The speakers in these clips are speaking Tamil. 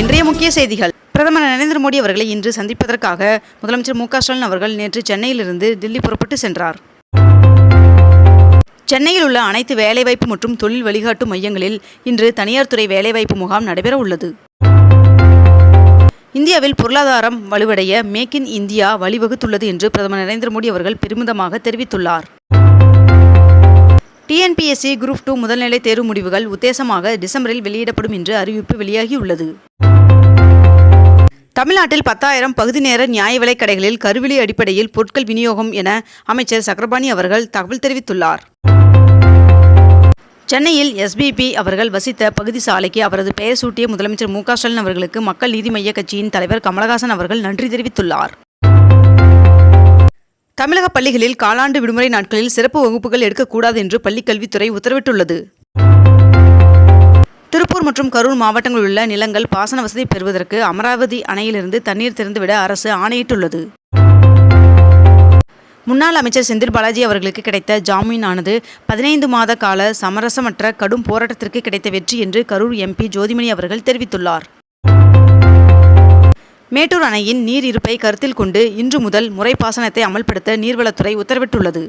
இன்றைய முக்கிய செய்திகள். பிரதமர் நரேந்திர மோடி அவர்களை இன்று சந்திப்பதற்காக முதலமைச்சர் மு ஸ்டாலின் அவர்கள் நேற்று சென்னையிலிருந்து டெல்லி புறப்பட்டு சென்றார். சென்னையில் உள்ள அனைத்து வேலைவாய்ப்பு மற்றும் தொழில் வழிகாட்டு மையங்களில் இன்று தனியார் துறை வேலைவாய்ப்பு முகாம் நடைபெற உள்ளது. இந்தியாவில் பொருளாதாரம் வலுவடைய மேக் இன் இந்தியா வழிவகுத்துள்ளது என்று பிரதமர் நரேந்திர மோடி அவர்கள் பெருமிதமாக தெரிவித்துள்ளார். டிஎன்பிஎஸ்சி குரூப் டூ முதல்நிலை தேர்வு முடிவுகள் உத்தேசமாக டிசம்பரில் வெளியிடப்படும் என்று அறிவிப்பு வெளியாகியுள்ளது. தமிழ்நாட்டில் பத்தாயிரம் பகுதி நேர நியாய விலைக் கடைகளில் கருவிலி அடிப்படையில் பொருட்கள் விநியோகம் என அமைச்சர் சக்கரபாணி அவர்கள் தகவல் தெரிவித்துள்ளார். சென்னையில் எஸ்பிபி அவர்கள் வசித்த பகுதி சாலைக்கு அவரது பெயர் சூட்டிய முதலமைச்சர் மு ஸ்டாலின் அவர்களுக்கு மக்கள் நீதி மய்ய கட்சியின் தலைவர் கமலஹாசன் அவர்கள் நன்றி தெரிவித்துள்ளார். தமிழக பள்ளிகளில் காலாண்டு விடுமுறை நாட்களில் சிறப்பு வகுப்புகள் எடுக்கக்கூடாது என்று பள்ளிக்கல்வித்துறை உத்தரவிட்டுள்ளது. திருப்பூர் மற்றும் கரூர் மாவட்டங்களில் உள்ள நிலங்கள் பாசன வசதி பெறுவதற்கு அமராவதி அணையிலிருந்து தண்ணீர் திறந்துவிட அரசு ஆணையிட்டுள்ளது. முன்னாள் அமைச்சர் செந்தில் பாலாஜி அவர்களுக்கு கிடைத்த ஜாமீனானது பதினைந்து மாத கால சமரசமற்ற கடும் போராட்டத்திற்கு கிடைத்த வெற்றி என்று கரூர் எம்பி ஜோதிமணி அவர்கள் தெரிவித்துள்ளார். மேட்டூர் அணையின் நீர் இருப்பை கருத்தில் கொண்டு இன்று முதல் முறை பாசனத்தை அமல்படுத்த நீர்வளத்துறை உத்தரவிட்டுள்ளது.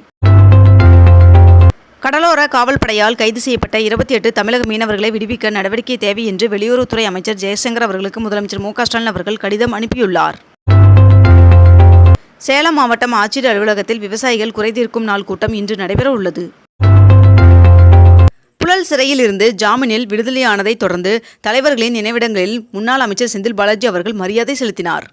கடலோர காவல்படையால் கைது செய்யப்பட்ட இருபத்தி எட்டு தமிழக மீனவர்களை விடுவிக்க நடவடிக்கை தேவை என்று வெளியுறவுத்துறை அமைச்சர் ஜெயசங்கர் அவர்களுக்கு முதலமைச்சர் மு ஸ்டாலின் அவர்கள் கடிதம் அனுப்பியுள்ளார். சேலம் மாவட்டம் ஆட்சியர் அலுவலகத்தில் விவசாயிகள் குறைதீர்க்கும் நாள் கூட்டம் இன்று நடைபெற உள்ளது. புழல் சிறையில் இருந்து ஜாமீனில் விடுதலையானதைத் தொடர்ந்து தலைவர்களின் நினைவிடங்களில் முன்னாள் அமைச்சர் செந்தில் பாலாஜி அவர்கள் மரியாதை செலுத்தினார்.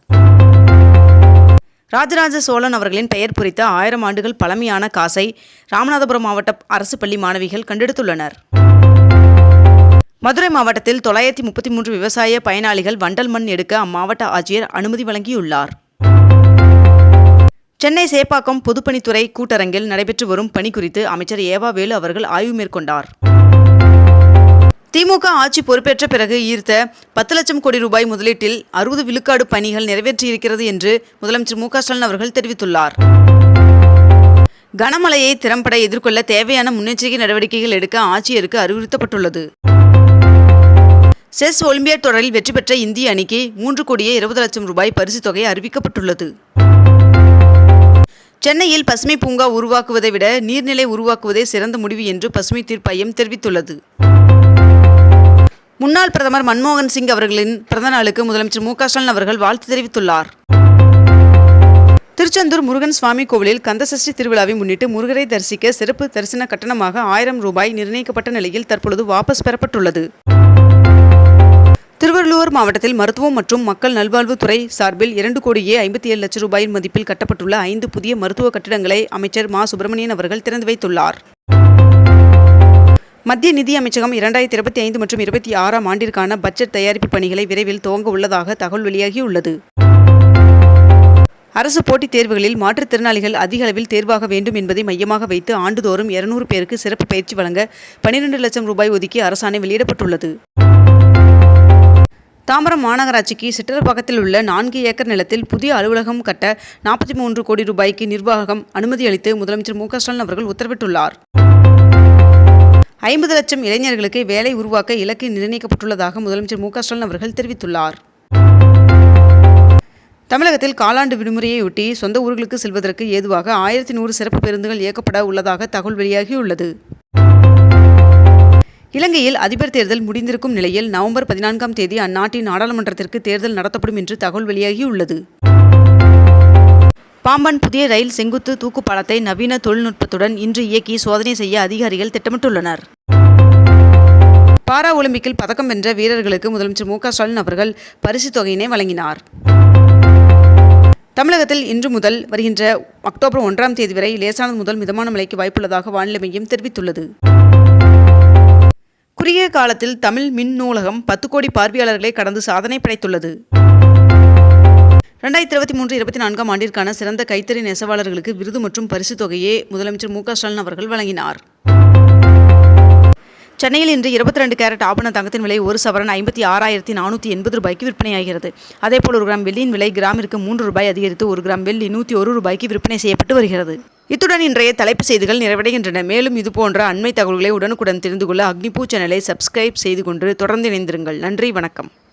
ராஜராஜ சோழன் அவர்களின் பெயர் பொறித்த ஆயிரம் ஆண்டுகள் பழமையான காசை ராமநாதபுரம் மாவட்ட அரசு பள்ளி மாணவிகள் கண்டெடுத்துள்ளனர். மதுரை மாவட்டத்தில் தொள்ளாயிரத்தி முப்பத்தி மூன்று விவசாய பயனாளிகள் வண்டல் மண் எடுக்க அம்மாவட்ட ஆட்சியர் அனுமதி வழங்கியுள்ளார். சென்னை சேப்பாக்கம் பொதுப்பணித்துறை கூட்டரங்கில் நடைபெற்று வரும் பணி குறித்து அமைச்சர் ஏவா வேலு அவர்கள் ஆய்வு மேற்கொண்டார். திமுக ஆட்சி பொறுப்பேற்ற பிறகு ஈர்த்த பத்து லட்சம் கோடி ரூபாய் முதலீட்டில் அறுபது விழுக்காடு பணிகள் நிறைவேற்றியிருக்கிறது என்று முதலமைச்சர் மு ஸ்டாலின் அவர்கள் தெரிவித்துள்ளார். கனமழையை திறம்பட எதிர்கொள்ள தேவையான முன்னெச்சரிக்கை நடவடிக்கைகள் எடுக்க ஆட்சியருக்கு அறிவுறுத்தப்பட்டுள்ளது. செஸ் ஒலிம்பியாட் தொடரில் வெற்றி பெற்ற இந்திய அணிக்கு மூன்று கோடியே இருபது லட்சம் ரூபாய் பரிசுத் தொகை அறிவிக்கப்பட்டுள்ளது. சென்னையில் பசுமை பூங்கா உருவாக்குவதை விட நீர்நிலை உருவாக்குவதே சிறந்த முடிவு என்று பசுமை தீர்ப்பாயம் தெரிவித்துள்ளது. முன்னாள் பிரதமர் மன்மோகன் சிங் அவர்களின் பிறந்தநாளுக்கு முதலமைச்சர் மு க ஸ்டாலின் அவர்கள் வாழ்த்து தெரிவித்துள்ளார். திருச்செந்தூர் முருகன் சுவாமி கோவிலில் கந்தசஷ்டி திருவிழாவை முன்னிட்டு முருகரை தரிசிக்க சிறப்பு தரிசன கட்டணமாக ஆயிரம் ரூபாய் நிர்ணயிக்கப்பட்ட நிலையில் தற்பொழுது வாபஸ் பெறப்பட்டுள்ளது. திருவள்ளூர் மாவட்டத்தில் மருத்துவம் மற்றும் மக்கள் நல்வாழ்வுத்துறை சார்பில் இரண்டு கோடியே ஐம்பத்தி ஏழு லட்சம் ரூபாயின் மதிப்பில் கட்டப்பட்டுள்ள ஐந்து புதிய மருத்துவ கட்டிடங்களை அமைச்சர் மா சுப்பிரமணியன் அவர்கள் திறந்து வைத்துள்ளார். மத்திய நிதி அமைச்சகம் இரண்டாயிரத்தி இருபத்தி ஐந்து மற்றும் இருபத்தி ஆறாம் ஆண்டிற்கான பட்ஜெட் தயாரிப்பு பணிகளை விரைவில் துவங்க உள்ளதாக தகவல் வெளியாகியுள்ளது. அரசு போட்டித் தேர்வுகளில் மாற்றுத்திறனாளிகள் அதிக அளவில் தேர்வாக வேண்டும் என்பதை மையமாக வைத்து ஆண்டுதோறும் இருநூறு பேருக்கு சிறப்பு பயிற்சி வழங்க பனிரெண்டு லட்சம் ரூபாய் ஒதுக்கி அரசாணை வெளியிடப்பட்டுள்ளது. தாம்பரம் மாநகராட்சிக்கு சிற்றரப்பாக்கத்தில் உள்ள நான்கு ஏக்கர் நிலத்தில் புதிய அலுவலகம் கட்ட நாற்பத்தி மூன்று கோடி ரூபாய்க்கு நிர்வாகம் அனுமதி அளித்து முதலமைச்சர் மு க ஸ்டாலின் அவர்கள் உத்தரவிட்டுள்ளார். ஐம்பது லட்சம் இளைஞர்களுக்கு வேலை உருவாக்க இலக்கு நிர்ணயிக்கப்பட்டுள்ளதாக முதலமைச்சர் மு க ஸ்டாலின் அவர்கள் தெரிவித்துள்ளார். தமிழகத்தில் காலாண்டு விடுமுறையையொட்டி சொந்த ஊர்களுக்கு செல்வதற்கு ஏதுவாக ஆயிரத்தி நூறு சிறப்பு பேருந்துகள் இயக்கப்பட உள்ளதாக தகவல் வெளியாகியுள்ளது. இலங்கையில் அதிபர் தேர்தல் முடிந்திருக்கும் நிலையில் நவம்பர் பதினான்காம் தேதி அந்நாட்டின் நாடாளுமன்றத்திற்கு தேர்தல் நடத்தப்படும் என்று தகவல் வெளியாகியுள்ளது. பாம்பன் புதிய ரயில் செங்குத்து தூக்கு பாலத்தை நவீன தொழில்நுட்பத்துடன் இன்று இயக்கி சோதனை செய்ய அதிகாரிகள் திட்டமிட்டுள்ளனர். பாரா ஒலிம்பிக்கில் பதக்கம் வென்ற வீரர்களுக்கு முதலமைச்சர் மு ஸ்டாலின் அவர்கள் பரிசுத் தொகையினை வழங்கினார். தமிழகத்தில் இன்று முதல் வருகின்ற அக்டோபர் ஒன்றாம் தேதி வரை லேசானது முதல் மிதமான மழைக்கு வாய்ப்புள்ளதாக வானிலை மையம் தெரிவித்துள்ளது. குறுகிய காலத்தில் தமிழ் மின் நூலகம் பத்து கோடி பார்வையாளர்களை கடந்து சாதனை படைத்துள்ளது. ரெண்டாயிரத்தி இருபத்தி மூன்று இருபத்தி நான்காம் ஆண்டிற்கான சிறந்த கைத்தறி நெசவாளர்களுக்கு விருது மற்றும் பரிசுத் தொகையை முதலமைச்சர் மு க ஸ்டாலின் அவர்கள் வழங்கினார். சென்னையில் இன்று இருபத்தி ரெண்டு கேரட் ஆபண தங்கத்தின் விலை ஒரு சவரன் ஐம்பத்தி ஆறாயிரத்தி நானூற்றி எண்பது ரூபாய்க்கு விற்பனையாகிறது. அதேபோல் ஒரு கிராம் வெள்ளியின் விலை கிராமிற்கு மூன்று ரூபாய் அதிகரித்து ஒரு கிராம் வெள்ளி நூற்றி ஒரு ரூபாய்க்கு விற்பனை செய்யப்பட்டு வருகிறது. இத்துடன் இன்றைய தலைப்பு செய்திகள் நிறைவடைகின்றன. மேலும் இதுபோன்ற அண்மை தகவல்களை உடனுக்குடன் தெரிந்து கொள்ள அக்னிபூ சேனலை சப்ஸ்கிரைப் செய்து கொண்டு தொடர்ந்து இணைந்திருங்கள். நன்றி வணக்கம்.